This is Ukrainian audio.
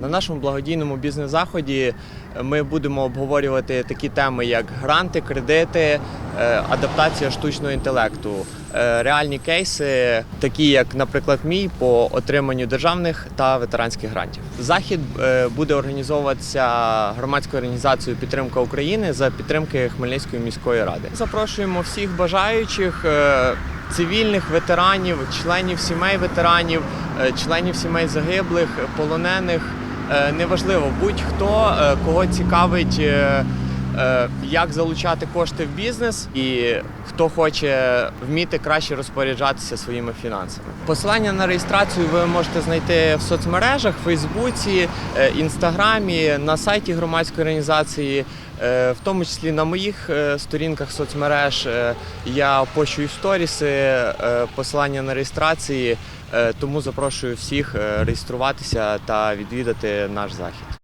На нашому благодійному бізнес-заході ми будемо обговорювати такі теми, як гранти, кредити, е, адаптація штучного інтелекту, е, реальні кейси, такі як, наприклад, мій по отриманню державних та ветеранських грантів. Захід е, буде організовуватися громадською організацією Підтримка України за підтримки Хмельницької міської ради. Запрошуємо всіх бажаючих. е, Цивільних ветеранів, членів сімей ветеранів, е, членів сімей загиблих, полонених, Е, неважливо, будь-хто е, кого цікавить, е, е, як залучати кошти в бізнес, і хто хоче вміти краще розпоряджатися своїми фінансами. Посилання на реєстрацію ви можете знайти в соцмережах, Фейсбуці, е, Інстаграмі, на сайті громадської організації. Е, В тому числі на моїх е, сторінках соцмереж е, я пощую сторіси, е, посилання на реєстрації. Е, Тому запрошую всіх е, реєструватися та відвідати наш захід.